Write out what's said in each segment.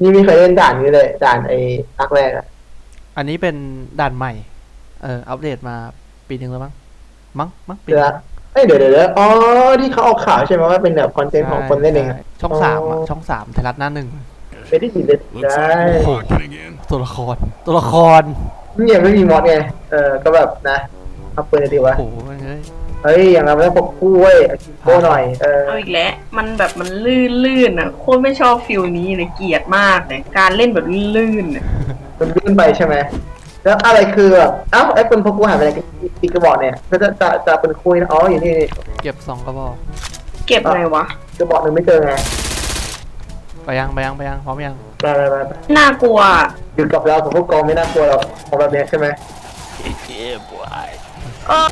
นี่ไม่เคยเล่นด่านนี้เลย ด่านไอ้ภาคแรกอะอันนี้เป็นด่านใหม่ เอออัปเดตมาปีหนึ่งแล้วมั้ง มั้ง มั้งปีเดี๋ยวนะเอ้ยเดี๋ยวเดี๋ยวเดี๋ยวอ๋อที่เขาเอาข่าวใช่ไหมว่าเป็นแบบคอนเทนต์ของคนเล่นเองอะใช่ช่องสามอะช่องสามไทยรัฐหน้าหนึ่ง ไม่ได้ยินเลย Looks ได้ like we're rocking again. ตัวละคร ตัวละครนี่ยังไม่มีมอดไง เออ ก็แบบนะเอาปืนเลยดีวะ โอ้โหแม่งเอ้ย เฮ้ยอย่างเราไม่ต้องพกคู่เว้ยเอาคิโก้หน่อยเออเอาอีกแล้วมันแบบมันลื่นลื่นๆอะโคตรไม่ชอบฟิลนี้เลยเกลียดมากเลยการเล่นแบบลื่นๆอะมันลื่นไปใช่ไหมแล้วอะไรคือแบบเอ้าไอ้ปืนพกคู่หายไปไหนกันอีกกระบอกเนี่ยก็จะจะจะเป็นคุยนะอ๋ออยู่นี่นี่เก็บสองกระบอก เก็บอะไรวะกระบอกหนึ่งไม่เจอไงไปยังไปยังไปยังพร้อมยังไปไปไปไปน่ากลัวอะอยู่กับเราผมพวกกองไม่น่ากลัวหรอกของแบบเนี้ยใช่ไหม เออ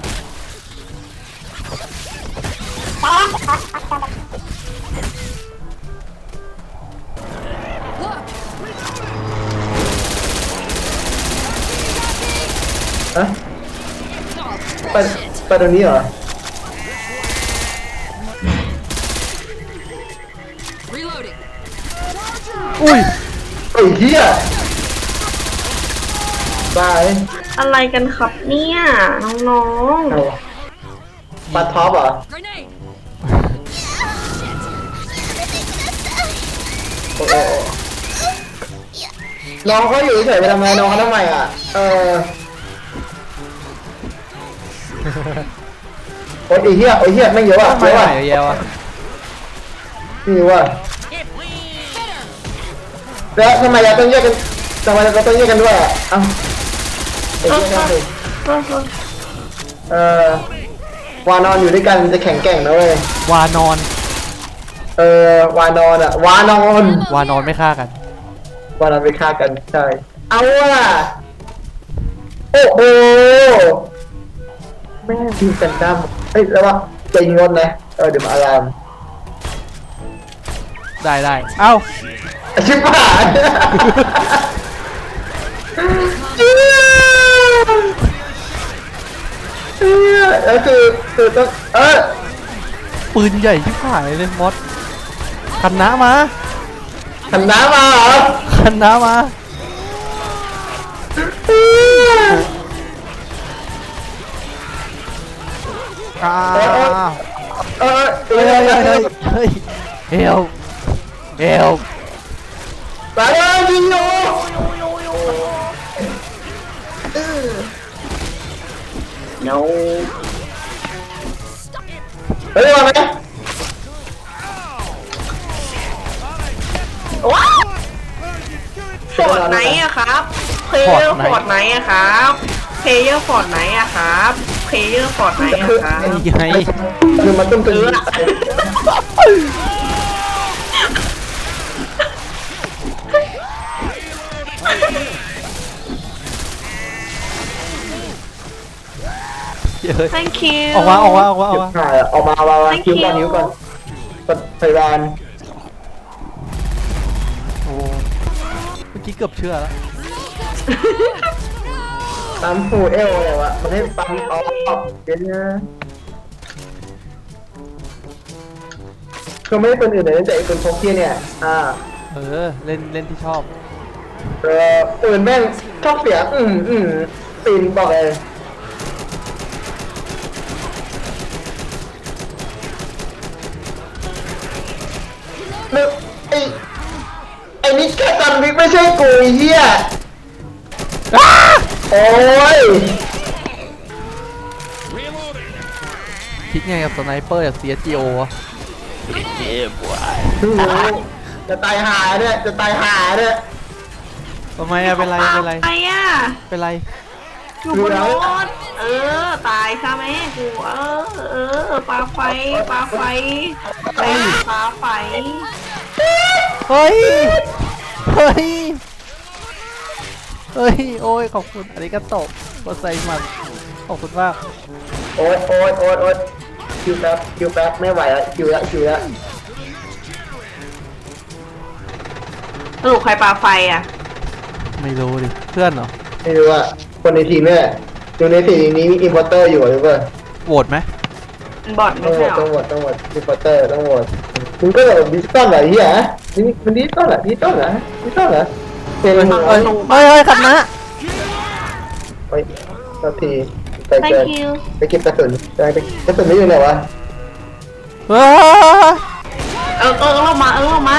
ฮะไปไปตรงนี้เหรอ Reloading. อุ้ยไอ้เหี้ยบายอะไรกันครับเนี่ย น้องเอาปัดท็อปเหรอ Grenade. โอ้โหน้องเขาอยู่เฉยๆไปทำไมน้องเขาทำไมอะ เออโอ้ยไอ้เหี้ยไอ้เหี้ยไม่งเยอะว่ะทำไมเยอะไหวว่ะเยอะแยะวะนี่ว่ะแล้วทำไมเราต้องแยกกันทำไมเราต้องแยกกันด้วยอะเอ้าไอ้เหี้ยน่าเบื่อๆเออเออเออวานอนอยู่ด้วยกันจะแข็งแกร่งนะเว้ยวานอน เออวานอนอะวานอนวานอนไม่ฆ่ากัน วานอนไปฆ่ากันใช่เอาว่ะโอ้โหแม่งทีมกันดั้มเฮ้ยแล้วว่าจะยิงรถนะเออเดี๋ยวมาอารามได้ได้เอ้าชิบหายเหี้ยแล้วคือคือต้องเออปืนใหญ่ที่ผ่ายเลยมอส คันน้ามาขันน้ำมาเหรอคันน้ามาอ้าวเออเอเฮ้ยอเฮ้ยเอเฮ้อยเฮ้ยเฮลเฮลไปเลยยิงอยู่เดี๋ยวเฮ้ยมาไหม ว้าวฟอร์ดไหนอะครับเพลเยอร์ฟอร์ดไหนอะครับเพลเยอร์ฟอร์ดไหนอะครับเพลเยอร์ฟอร์ดไหนอะครับนี่ไงคือมันต้องเป็นเฮ้ย thank you ออกมาออกมาออกมาออกมาถ่ายออกมาเอามา Thank คิวก่อน you คิวก่อนกดพยาบาล โอ้เมื่อ กี้เกือบเชื่อแล้วปั๊มฟูเอลเลยวะมันให้ปั๊มออกเดี๋ยวนะคือไม่ได้คนอื่นเลยแต่ไอ้คนพกเที่ยเนี่ย อ่า เออ เล่นเล่นที่ชอบ เออปืนแม่งชอบเสียงอืมอืมปีนบอกเลย อ้นี่แค่ตันวิกไม่ใช่กูไอ้เหี้ยโอ้ย Reloading. คิดไงกับสไนเปอร์จาก CSGO วะจะตายหาเนี่ยจะตายหาเนี่ยทำไมอะเป็นไรเป็นไรอะไรอะเป็นไร อยู่บนรถเออ ตายค่ะแม่กูเออเออปลาไฟปลาไฟปลาปลาไฟ เฮ้ย เฮ้ย เฮ้ย โอ้ย ขอบคุณอันนี้ก็ตกกดใส่มันขอบคุณมาก โอ๊ยโอ๊ยโอ๊ยโอ๊ยคิวแป๊บคิวแป๊บไม่ไหวแล้วคิวแล้วคิวแล้วสรุปใครปลาไฟอะ ไม่รู้ดิ เพื่อนเหรอ ไม่รู้ว่าคนในทีมเนี่ยอยู่ในทีมนี้มีอินพอร์เตอร์อยู่หรือเปล่าโหวตไหมมันบอดต้ไม่องโหวใช่ตเหรต้อองโหวตต้องโหวตอินพอร์เตอร์ต้องโหวต มึงก็แบบดิจิตอลเหรอไอ้เหี้ยนี่มันดิจิตอลเหรอดิจิตอลเหรอดิจิตอลเหรอเป็นเฮ้ยเฮ้ยเฮ้ยเฮ้ยคันนะเฮ้ยสักทีไปเจอ thank you ไปเก็บกระสุนไปไปกระสุนไม่อยู่ไหนวะเฮ้ยเออเออลงมาเออลงมา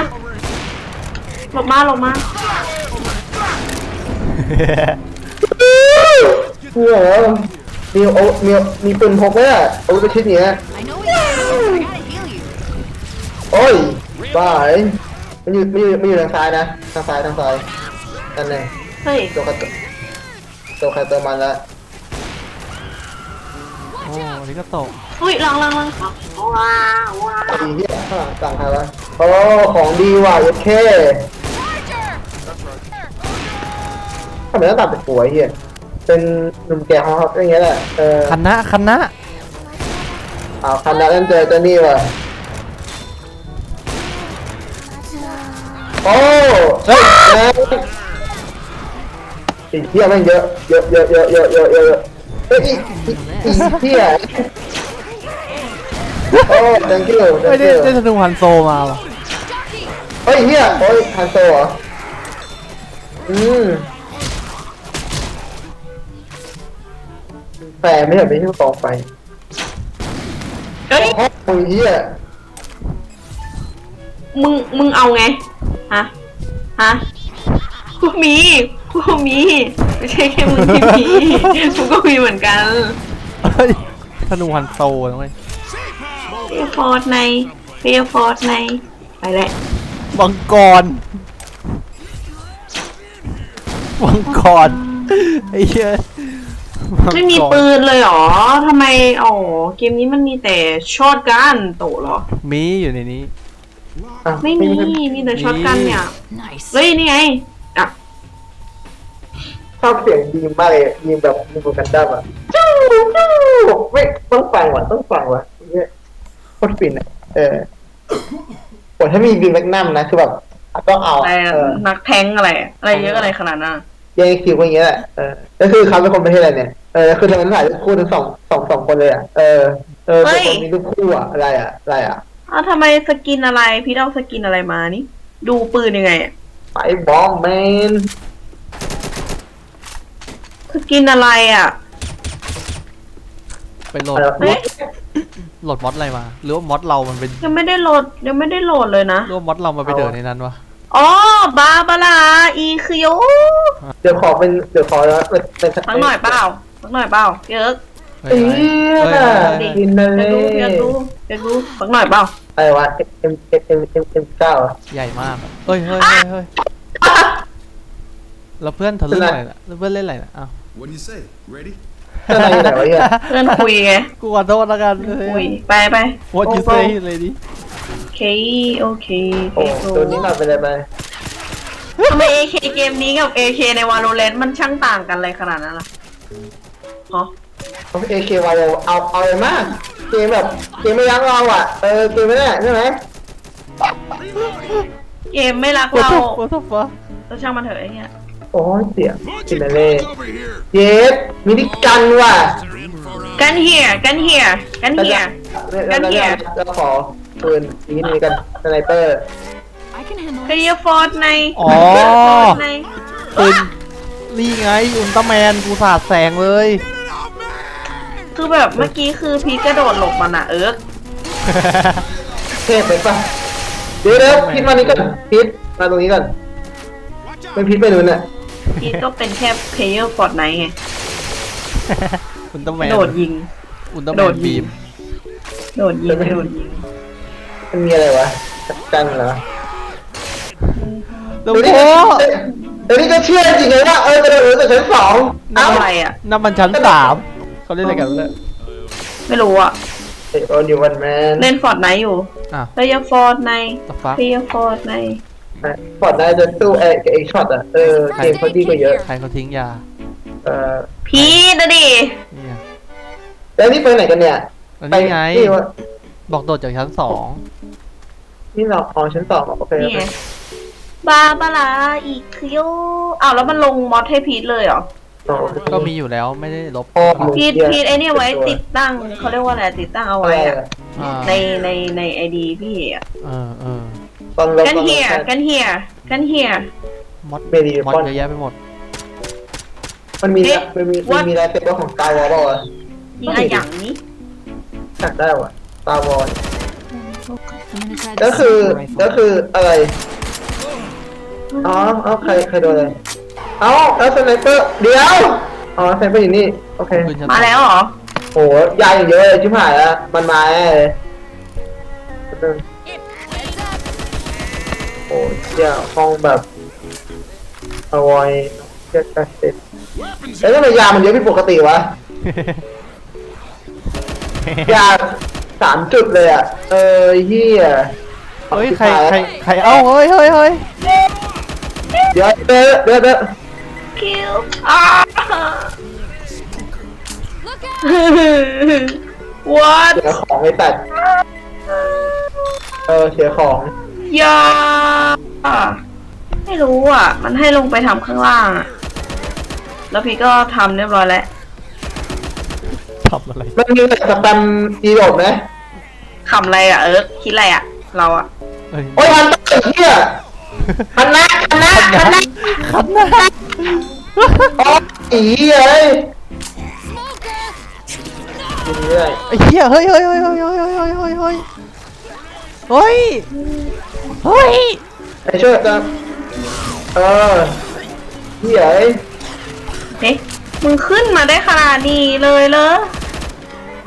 ลงมาลงมาโอ้โหมีโอมีมีปืนพกไหมอะโอ้ยชิ้นเนี้ย I know โอ้ยบ้าเอ้ยมันอยู่มันอยู่มันอยู่ทางซ้ายนะทางซ้ายทางซ้ายนั่นเลยเฮ้ยตัวใครตัวตัวใครตัวมันละโอ้อันนี้ก็ตกอุ้ยลังลังลังว้าวว้าวดีเหี้ยข้างหลังสั่งใครวะโอ้ของดีว่ะโอเคทำไมต้องตัดเป็นป่วยเฮียเป็นหนุ่มแก่ของเขาอย่างเงี้ยแหละเออคันนะคันนะเอาคันนั้นเล่นเจอเจอนี่ว่ะ โอ้เฮ้ยแม่งไอ้เหี้ยแม่งเยอะเยอะเยอะเยอะเยอะเยอะเยอะเฮ้ยอีอีอีเหี้ยโอ้ thank you ไม่ thank ได้ you ได้ธนูฮันโซมาว่ะเฮ้ยเหี้ยโอ้ยฮันโซเหรออืมแฟนไม่ใช่ไม่ใช่กองไฟเฮ้ยโอ้ยเหี้ยมึงมึงเอาไง ฮะ ฮะ กูมี กูมี ไม่ใช่แค่มึงที่มี กูก็มีเหมือนกันเฮ้ยธนูฮันโซนะเว้ยเฟียฟอร์ดในเฟียฟอร์ดใน ไปแหละมังกรมังกรไอ้เหี้ยงกรไม่มีปืนเลยเหรอทำไม อ๋อ เกมนี้มันมีแต่ช็อตกันโตเหรอ มีอยู่ในนี้ อะไม่มี มีแต่ช็อตกันเนี่ย Nice. เฮ้ย นี่ไง อะ ชอบเสียงดีมากเลยดีมแบบดีมกันดั้มอะจู้จู้ไม่ต้องฟังว่ะต้องฟังว่ะเนี่ยโคตรฟินอะเออโอ้ถ้ามีดีมแมกนัมนะคือแบบต้องเอาอะไรอะอะเออนักแทงอะไร อะไรเยอะอะไรขนาดนั้นอะแย่งคิวอย่างเงี้ยแหละเออแล้วคือเขาเป็นคนประเทศอะไรเนี่ยเออคือทำไมต้องถ่ายรูปคู่ทั้งสองสองสองคนเลยอะเออเออเป็นคนมีรูปคู่อะอะไรอะอะไรอะ อ้าวทำไมสกินอะไร พี่เอาสกินอะไรมานี่ ดูปืนยังไงอะไปบอมแมนสกินอะไรอะ ไปโหลดอะไรวะเฮ้ยโหลดมอดอะไรมา หรือว่ามอดเรามันเป็นยังไม่ได้โหลดยังไม่ได้โหลดเลยนะหรือว่ามอดเรามาไปเดินในนั้นวะอ๋อบาบาลาอีคือโยเดี๋ยวขอเป็นเดี๋ยวขอแล้วเป็นเป็นสักหน่อยเปล่าสักหน่อยเปล่าเยอะ เฮ้ยเอ้ยเฮ้ยเฮ้ยเฮ้ย กินเลอยากยดูอยากดู อยากดูสักหน่อยเปล่าอะไรวะ M M M M M เก้าอะใหญ่มากอะเฮ้ยเฮ้ยเฮ้ยเฮ้ยแล้วเพื่อนทะลึ่งอะไรนะแล้วเพื่อนเล่นอะไรนะอ้าว What do you say? Ready? ข้างในอยู่ไหนวะเนี่ยเพื่อนคุยไงกูขอโทษแล้วกันคุยไปไป What you say เลยดิโอเค โอเคโอ้ตัวนี้หน่อยไปเลยไปทำไม AK เกมนี้กับ AK ใน Valorant มันช่างต่างกันเลยขนาดนั้นล่ะอ๋อเอาเอเควายเอาเอาเลยมาก เกมแบบเกมไม่ยั้งเราอะเออเกมไม่ได้ใช่ไหมเกมไม่รัก What เรา the what the fuck เราช่างมันเถอะไอ้เนี่ยโอ้ยเสียง Bunch กิน of เลย guns over here. เย็ดมินิกันว่ะกันเฮียกันเฮียกันเฮียแล้วแล้วแล้วแล้วขอปืนอีกนิดนึงกันสไนเปอร์ I can handle เคลียร์ฟอร์ดในอ๋อในปืนนี่ไงอุลตร้าแมนกูสาดแสงเลย คือแบบเมื่อกี้คือพีทกระโดดหลบมันอะเอิร์กเทพไปปะเดี๋ยวเดี๋ยวพิดมานี้ก่อนพิดมาตรงนี้ก่อน Watch ไม่ out. พิดไปนู้นอะพีทก็เป็นแค่เพลเยอร์ฟอร์ดไนไงอุลตร้ากแมระนโดดยิง อุลตร้าแมโดนดยิบีงมโดดยิงโดดยิงมันมีอะไรวะกันเหรอแล้วเดี๋ยวโอ้นี้เดี๋ยวนี้ก็เชื่อจริงเลยว่าเออกระโดดจากชั้นสองเอ้าอะไรอะนั่นมันชั้นสาม เขาเล่นอะไรกันเนี่ยไม่รู้อะเอ้ยโอ้นิวันแมนเล่นฟอร์ดไนอยู่อะเพลเยอร์ฟอร์ดใน the fuck เพลเยอร์ฟอร์ดในพอร์ตได้จะสู้เอกับเอ็กช็อตอะ เออเกมเขาดีกว่าเยอะ ใครเขาทิ้งยาเออพีทนะดินี่ไงแล้วนี่ไปไหนกันเนี่ย แล้วนี่ไง นี่วะบอกโดดจากชั้นสองนี่เราอ๋อชั้นสองโอเคโอนี่เคไงบาบาลาอีกคือโยอ้าวแล้วมันลงมอดให้พีทเลยเหรออ๋อ ก็มีอยู่แล้วไม่ได้ลบอ๋อ พีทพีทไอเนี่ยไว้ติดตั้งเขาเรียกว่าอะไรติดตั้งเอาอะไรไว้อะอะอ่าในในในไอดีพี่อะเออเออตอนลบกันตอนลเฮีบยกันเฮียกันเฮีย มอดเมดีมอดปอนเยอะแยะไปหมด มันมีเอ๊ะมันมี มัน What? มีลายเซ็นของตาวอลป่าวะยิงอะไรอย่างนี้อยากได้ว่ะตาวอล I'm gonna try ก็ this คือ sniper rifle. ก็คืออะไร อ๋อเอาใคร ใครโดนเลย เอาแล้วสไนเปอร์เดี๋ยวอ๋อสไนเปอร์อยู่นี่โอเคปืนชั้นมาแล้วเหรอ โหยายอย่างเยอะเลยชิบหายแล้วมันมาแน่เลยโอ้ยเที่ยห้องแบบอวอยเจ็ดแปดสิบแล้วทำไมยามันเยอะผิดปกติวะ ยาสามจุดเลยอะ เออเฮียเฮ้ยใครใครใครเอ้าเฮ้ยเฮ้ยเฮ้ยเดี๋ยวเดี๋ยวเดี๋ยวเดี๋ยว คิวอ้า what เสียของไอ้ตัดเออเสียของยาไม่รู้อะ มันให้ลงไปทำข้างล่างอะแล้วพี่ก็ทำเรียบร้อยแล้ว ทำอะไร มันมีแบบสแปมอีโดดไหมขำอะไรอะเอิร์กคิดอะไรอะ เราอะเฮ้ยโอ้ยมันต้องไอ้เหี้ยคณะค ณะคณะขันหน้าอ๋อไอีเหี้ยเอ้ยยิงเรื่อยไอ้เหี้ยเฮ้ยเฮ้ยเฮ้ยเฮ้ยเฮ้ยเฮ้ยเฮ้ยเฮ้ยเฮ้ยเฮ้ยไอ้ช่วยกันเออเหี้ยเอ้ยเฮ้ยมึงขึ้นมาได้ขนาดนี้เลยเหรอ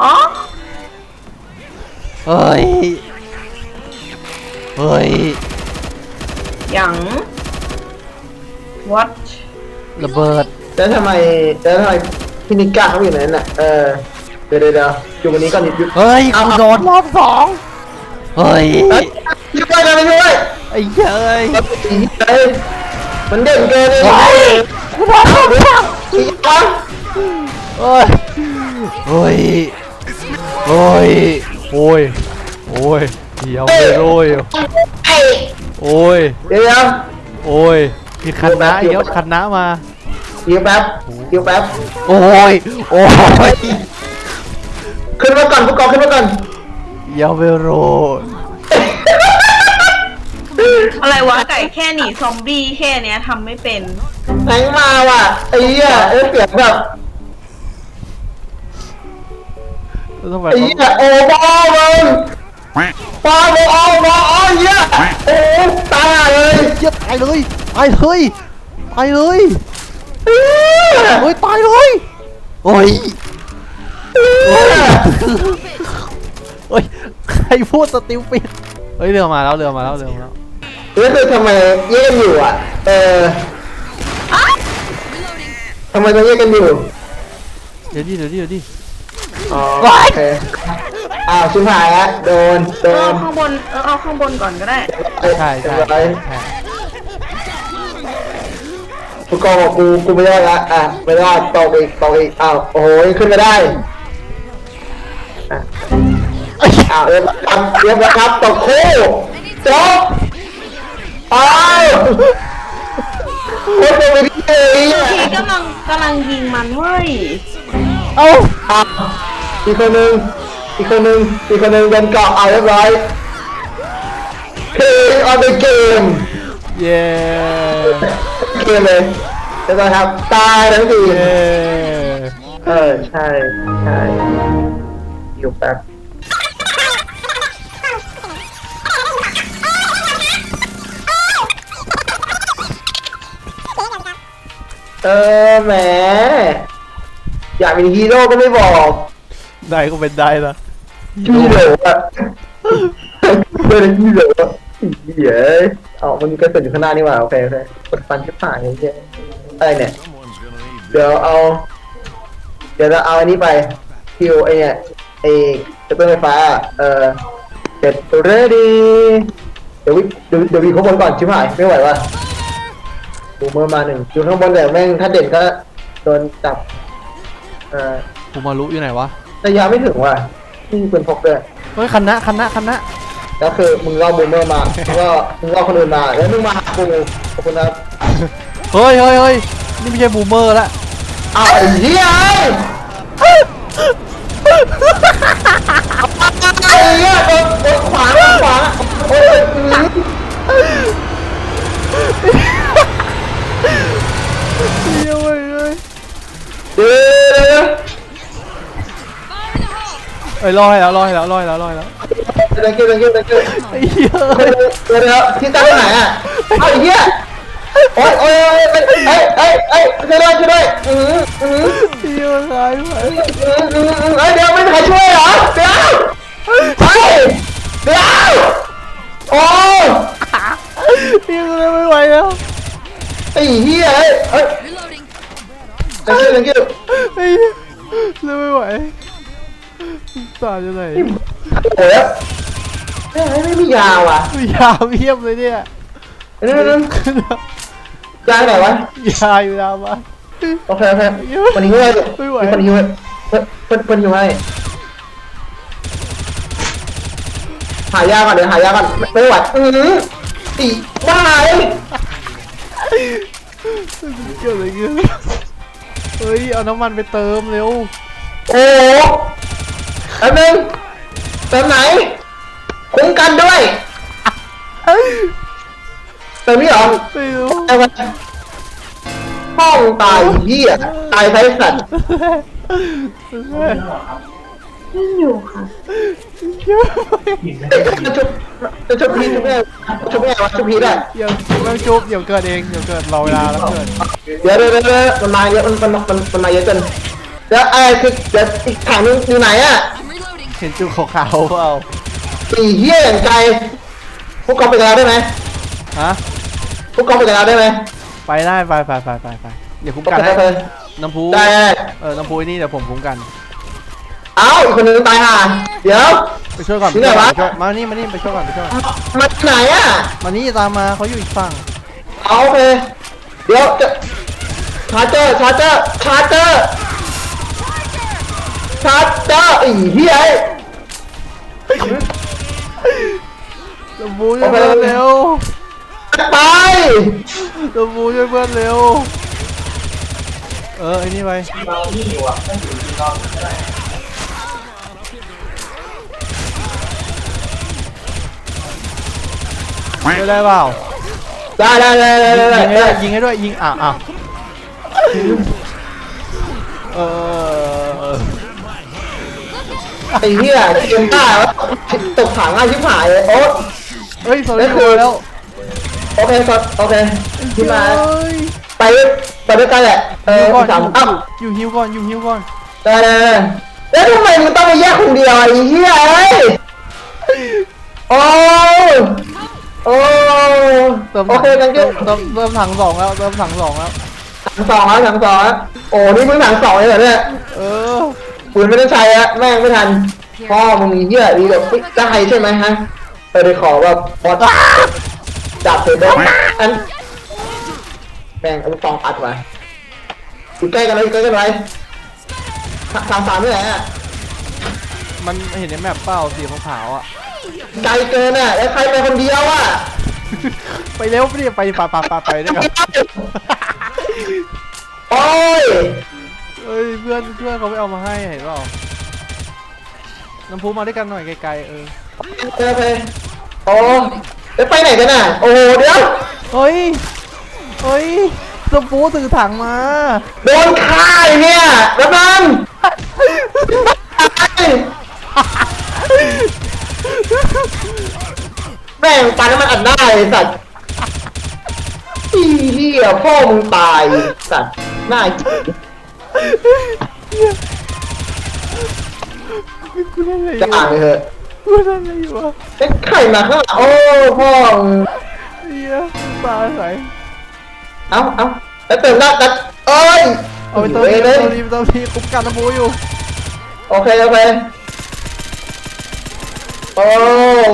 อ๋อเฮ้ยเฮ้ยอย่า ง what ระเบิดแล้วทำไมแล้วทำไมพี่นิก้าเขาอยู่ไหนน่ะเออเดี๋ยวเดี๋ยวเดี๋ยวอยู่วันนี้ก่อนดิอยู่เฮ้ยกูโดนรอบสองเฮ้ยเอ้ยช่วยกันไปช่วยไอ้เหี้ยเอ้ยเอ้ยมันเด่นเกินเลยเฮ้ยกูโดนรอบสองอีกครั้งเฮ้ยเฮ้ยเฮ้ยโอ้ยโอ้ยเดี๋ยวไปโรยไอ้โอ้ยเดี๋ยวโอ้ย มีคณะเดี๋ยวคณะมาเดี๋ยวแป๊บเดี๋ยวแป๊บโอ้ยโอ้ยขึ้นมาก่อนผู้กองขึ้นมาก่อนเดี๋ยวไปโรยอะไรวะไก่แค่หนีซอมบี้แค่เนี้ยทำไม่เป็นแทงมาว่ะไอ้เหี้ยเอ้ยเสียงแบบแล้วทำไมไอ้เขาเหี้ยโอ้บอลมึง ปาโบอลบอลไอ้เหี้ยโอ้ตายเลยเหี้ยตายเลยตายเลยตายเลยเหี้ยเฮ้ยตายเลยโอ้ยเหี้ยเฮ้ยใครพูดสติลปิดเฮ้ยเรือมาแล้วเรือมาแล้วเรือมาแล้วแล้วคือทำไมแยกกันอยู่อะ เออทำไมต้องแยกกันอยู่ เดี๋ยวดิเดี๋ยวดิเดี๋ยวดิอ๋อโอเค อ้าวชิบหายละโดนโดเออนเอาข้างบนเออเอาข้างบนก่อนก็ได้ ใช่ใช่เรียบร้อยใช่ผู้กองบอกกูกูไม่ได้ละอะไม่ได้ตอกอีกตอกอีกอ้าวโอ้โหยังขึ้นไม่ได้อะอ้าวเรียบร้อยครับเรียบร้อยครับตกคู่จบอ้าวโอ้ยเป็นไปได้ไงพี่กำลังกำลังยิงมันเว้ย เอ้าอะอีกคนหนึ่ง อีกคนหนึ่งอีกคนหนึ่งเป็นเกาะเอาเรียบร้อยคือเอาไปเกมเย้เกมเลยเรียบร้อยครับตายทั้งทีมเย้เออใช่ใช่อยู่แป๊บเออแหมอยากเป็นฮีโร่ก็ไม่บอก ได้ก็เป็นได้นะ ฮีโร่อะเป็นฮีโร่อะเหี้ยเอามันก็เกิดอยู่ข้างหน้านี่หว่าโอเคโอเคกดฟันชิบหายไอ้เหี้ยอะไรเนี่ยเดี๋ยวเอา เดี๋ยวเราเอาอันนี้ไปคิวไอเนี่ยไอจะเป็นไฟฟ้าอะเออเสร็จเรดีเดี๋ยววิเดี๋ยวเดี๋ยววิข้างบนก่อนชิบหายไม่ไหวว่ะดูเมื่อมาหนึ่งอยู่ข้างบนแต่แม่งถ้าเด่นก็โดนจับเอ่อผมมารู้อยู่ไหนวะ ระยะไม่ถึงว่ะ นี่มีปืนพกด้วยเฮ้ยคณะคณะคณะแล้วคือมึงเล่าบูมเมอร์มาแล้วก็มึงเล่าคนอื่นมาแล้วมึงมาหากูขอบคุณครับเฮ้ยเฮ้ยเฮ้ยนี่ไม่ใช่บูมเมอร์ละอ้าวไอ้เหี้ยไอ้ไอ้เหี้ยโดนโดนขวางโดนขวางโอ้ย เอ้ยรอให้แล้วรอให้แล้วรอให้แล้วรอให้แล้วเดี๋ยวเดี๋ยวเดี๋ยวเดี๋ยวเดี๋ยวไอ้เหี้ยเดี๋ยวเดี๋ยวที่ตั้งไหนอะเอาไอ้เหี้ยโอ๊ยโอ๊ยโอ๊ยเอ้ยเอ้ยเอ้ยช่วยด้วยช่วยด้วยอืออือเหี้ยหายไปอืออืออือเอ้ยเดี๋ยวไม่มีใครช่วยเหรอเดี๋ยวเฮ้ยเดี๋ยวโอ้ยเหี้ยกูเลยไม่ไหวแล้วไอ้เหี้ยเอ้ยเอ้ย Reloading. thank you thank you ไอ้เหี้ยเลยไม่ไหว ตายจะไหนโอ้ยเอ้ยไม่มียาว่ะยาเพียบเลยเนี่ยเดี๋ยวเดี๋ยวเดี๋ยวยาไหนวะยาอยู่แล้วมาโอเคโอเควันนี้ให้ไม่ไหววันนี้ให้เพิ่นเพิ่นเพิ่นอยู่ให้หายาก่อนเดี๋ยวหายาก่อนไม่ไม่ไหวอือตีบ้าเลยเกิดอะไรขึ้นเฮ้ยเอาน้ำมันไปเติมเร็วโอ้โห แป๊บนึงเติมไหน คุ้มกันด้วยเติมนี่เหรอไม่รู้ไอ้วันห้องตายเหี้ยตายไซสัตว์อยู่ค่ะจะชุบจะชุบพีชุบแม่ชุบแม่วะชุบพีได้เดี๋ยวต้องจุบเดี๋ยวเกิดเองเดี๋ยวเกิดรอเวลาแล้วเกิดเดี๋ยวเดี๋ยวเดี๋ยวเดี๋ยวมันมาเยอะมันมันมันมันมาเยอะเกินเดี๋ยวไอ้คือเดี๋ยวอีกถังนึงอยู่ไหนอะ I'm reloading. เห็นจุกขาวๆเปล่าสี่เหี้ยอย่างไกลพวกกองไปกับเราได้ไหมฮะ พวกกองไปกับเราได้ไหม ไปได้ไปไปไปไปไปเดี๋ยวคุ้มโอกันเคให้โอเคน้ำพุได้ได้เออน้ำพุนี่เดี๋ยวผมคุ้มกัน เอ้าอีกคนนึงตายห่าเดี๋ยว ไปช่วยก่อนที่ไหนวะไปช่วยมานี่มานี่ไปช่วยก่อนไปช่วยก่อนมาไหนอะมานี่ตามมาเขาอยู่อีกฝั่งเอาโอเคเดี๋ยวจะชาร์เจอร์ชาร์เจอร์ชาร์เจอร์ชาร์เจอร์อีเหี้ย ไอ้น้ำพุช่วยเพื่อนเร็วไปน้ำพุช่วยเพื่อนเร็ว เออไอ้นี่ไปช่วยได้เปล่าได้ได้ได้ได้ได้ยิงให้ด้วยยิงให้ด้วยยิงอะอะเออ ไอ้เหี้ยเกมบ้าวะตกถังง่ายชิบหายเลยโอ๊ต เฮ้ยโซได้ลี่คืดูอแล้ว โอเคครับโอเคที่มาเฮ้ยไปไปด้วยกันแหละเออฮิวก่อนสามอ้าวอยู่ฮิวก่อนอยู่ฮิวก่อน ได้ได้ได้แล้วทำไมมึงต้องมาแยกคนเดียวไอ้เหี้ยเอ้ยโอ้ยโอ้ยเติมโอเค thank เติ you มเติมเติมถังสองแล้วเติมถังสองแล้ว ถังสองแล้วถังสองแล้วโอ้นี่มึงถังสองเลยเหรอเนี่ยเออ ปืนไม่ได้ใช้อะแม่งไม่ทัน พ่อมึงมีเหี้ยดีแบบได้ใช่ไหมฮะ ไปไปขอแบบบอสจับเสร็จแล้วอันแม่งเอาลูกซองอัดมาอยู่ใกล้กันเลยอยู่ใกล้กันเลยสามสามนี่แหละมันเห็นในแมปเปล่าสีขาวๆอะ ไกลเกินอะ แล้วใครไปคนเดียวอะ ไปเร็วไปดิไปไปไปไปไปด้วยกัน โอ้ย เอ้ยเพื่อนเพื่อนเขาไม่เอามาให้เห็นเปล่าน้ำพุมาด้วยกันหน่อยไกลๆเออโอเคโอเคโอ้แล้วไปไหนกันอะ โอ้โหเดี๋ยว เฮ้ยเฮ้ยน้ำพุถือถังมาโดนฆ่าไอ้เนี่ยแล้วนั่นแม่งปาน้ำมันอัดหน้าไอ้สัตว์อีเหี้ยพ่อมึงตายสัตว์หน้าจี กูเล่นอะไรอจะยู่อ่านเลยเถอะกูเล่นอะไรอยู่วะเป็นไข่มาข้างหลังโอ้พ่อมึงเฮียตาใสเอ้าเอ้าแล้วเติมหน้ากันเอ้ยเอาไปเติมว้ทียเติเลยมทีเติมทีคุ้มกันน้ำพุอยู่โอเคโอเคโอ้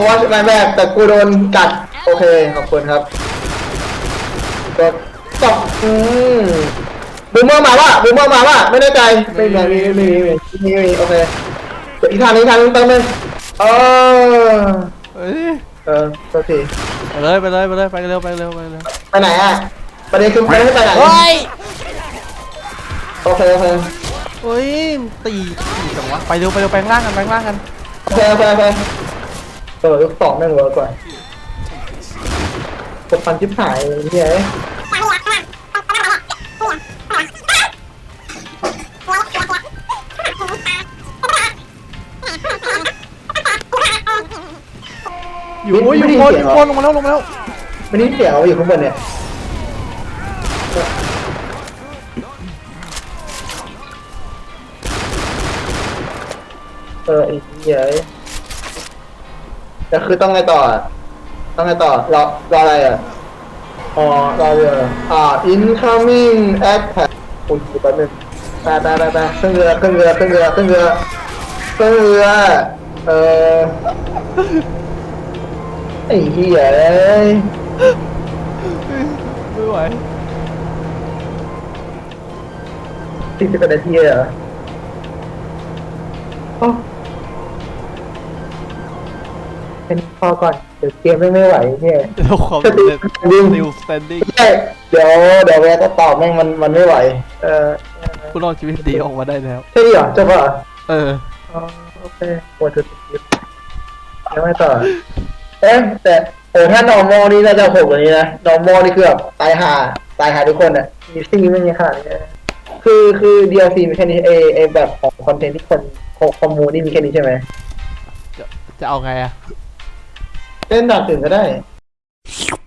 วอชไมแม่แต่กูโดนกัดโอเคขอบคุณครับกดตบอืม บูมเมอร์มาว่าบูมเมอร์มาว่าไม่แน่ใจไม่มีไม่มีไม่มีไม่มีไม่มีโอเคเดี๋ยวอีกทางนึงอีกทางนึงเติมเลยเออเฮ้ยเออสักทีไปเลยไปเลยไปเลยไปเร็วไปเร็วไปเร็วไปไหนอะประเด็นคือไปให้ไปไหนเฮ้ยโอเคโอเคเฮ้ยตีตีจังวะไปเร็วไปเร็วไปข้างล่างกันไปข้างล่างกันโอเคโอเคโอเคเออลูกสองแม่งเวิร์กกว่ากดฟันชิบหายเฮีย อยู่โอ้ยอยู่บนอยู่บนลงมาแล้วลงมาแล้วไม่ได้เสียวอยู่ข้างบนเนี่ยเออไอ้เหี้ยแต่คือต้องไงต่ออะต้องไงต่อรอรออะไรอะอ๋อรอเรืออ่า incoming attack โอ้ยแป๊บนึงไปไปไปไปขึ้นเรือขึ้นเรือขึ้นเรือขึ้นเรือขึ้นเรือเออ ไอ้เหี้ยเอ้ยไม่ไหวสี่สิบนาทีเหรอโอ้เป็นพอก่อน เดี๋ยวเกมไม่ไม่ไหวเนี่ยแล้วความสติเด็ดดึง still standing ใช่เดี๋ยวเดี๋ยวแวะก็ตอบแม่งมันมันไม่ไหว เออคุณรอดชีวิตดีออกมาได้แล้ว ใช่ดิเหรอใช่ป่ะเออ อ๋อโอเคปวดจุดยิบยังไม่ต่อ เอ๊ะแต่เออถ้า normal นี่น่าจะหกกว่านี้นะ normal นี่คือแบบตายหาตายหาทุกคนอะมีซีไม่มีขนาดนี้นะคือคือ DLC มีแค่นี้เอเอแบบของคอนเทนต์ที่คนคอมมูนี่มีแค่นี้ใช่ไหมจะจะเอาไงอะเล่นด่านอื่นก็ได้